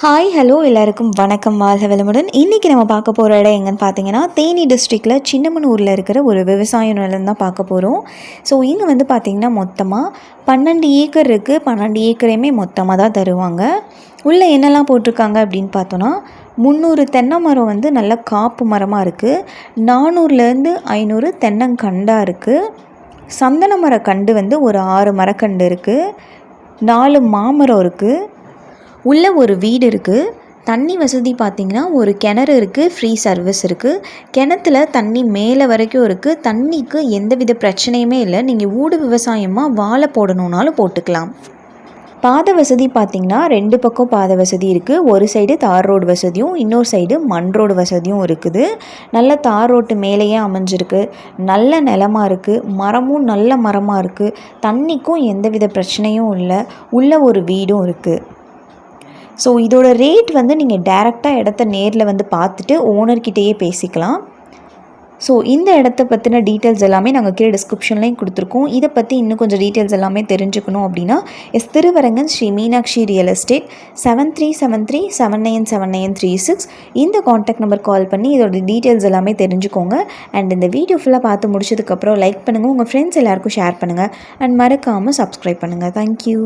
Hi hello எல்லாருக்கும் வணக்கம். வாழ்க வளமுடன். இன்றைக்கி நம்ம பார்க்க போகிற இடம் எங்கன்னு பார்த்தீங்கன்னா தேனி டிஸ்ட்ரிக்டில் சின்னமனூரில் இருக்கிற ஒரு விவசாய நிலம் தான் பார்க்க போகிறோம் ஸோ இங்கே வந்து பார்த்திங்கன்னா மொத்தமாக பன்னெண்டு ஏக்கர் இருக்குது பன்னெண்டு ஏக்கரையுமே மொத்தமாக தான் தருவாங்க. உள்ளே என்னெல்லாம் போட்டிருக்காங்க அப்படின்னு பார்த்தோன்னா முந்நூறு தென்னை மரம் வந்து நல்ல காப்பு மரமாக இருக்குது நானூறுலேருந்து ஐநூறு தென்னங்கண்டாக இருக்குது சந்தன மரக்கண்டு கண்டு வந்து ஒரு ஆறு மரக்கண்டு இருக்குது நாலு மாமரம் இருக்குது உள்ளே ஒரு வீடு இருக்குது தண்ணி வசதி பார்த்திங்கன்னா ஒரு கிணறு இருக்குது ஃப்ரீ சர்வீஸ் இருக்குது கிணத்துல தண்ணி மேலே வரைக்கும் இருக்குது தண்ணிக்கு எந்தவித பிரச்சனையுமே இல்லை. நீங்கள் ஊடு விவசாயமாக வாழை போடணுன்னாலும் போட்டுக்கலாம். பாதை வசதி பார்த்திங்கன்னா ரெண்டு பக்கம் பாதை வசதி இருக்குது ஒரு சைடு தார் ரோடு வசதியும் இன்னொரு சைடு மண் ரோடு வசதியும் இருக்குது. நல்ல தார் ரோட்டு மேலேயே அமைஞ்சிருக்கு. நல்ல நிலமாக இருக்குது மரமும் நல்ல மரமாக இருக்குது தண்ணிக்கும் எந்தவித பிரச்சனையும் இல்லை. உள்ள ஒரு வீடும் இருக்குது ஸோ இதோட ரேட் வந்து நீங்கள் டேரெக்டாக இடத்த நேரில் வந்து பார்த்துட்டு ஓனர்கிட்டயே பேசிக்கலாம். ஸோ இந்த இடத்த பற்றின டீட்டெயில்ஸ் எல்லாமே நாங்கள் கீழே டிஸ்கிரிப்ஷன்லேயும் கொடுத்துருக்கோம். இதை பற்றி இன்னும் கொஞ்சம் டீட்டெயில்ஸ் எல்லாமே தெரிஞ்சுக்கணும் அப்படின்னா S Thiruvarangan Sri Meenakshi real estate seven three seven three seven nine seven nine three six இந்த காண்டாக்ட் நம்பர் கால் பண்ணி இதோட டீட்டெயில்ஸ் எல்லாமே தெரிஞ்சுக்கோங்க. அண்ட் இந்த வீடியோ ஃபுல்லாக பார்த்து முடிச்சதுக்கப்புறம் லைக் பண்ணுங்கள் உங்கள் ஃப்ரெண்ட்ஸ் எல்லாேருக்கும் ஷேர் பண்ணுங்கள் அண்ட் மறக்காமல் சப்ஸ்கிரைப் பண்ணுங்கள் தேங்க்யூ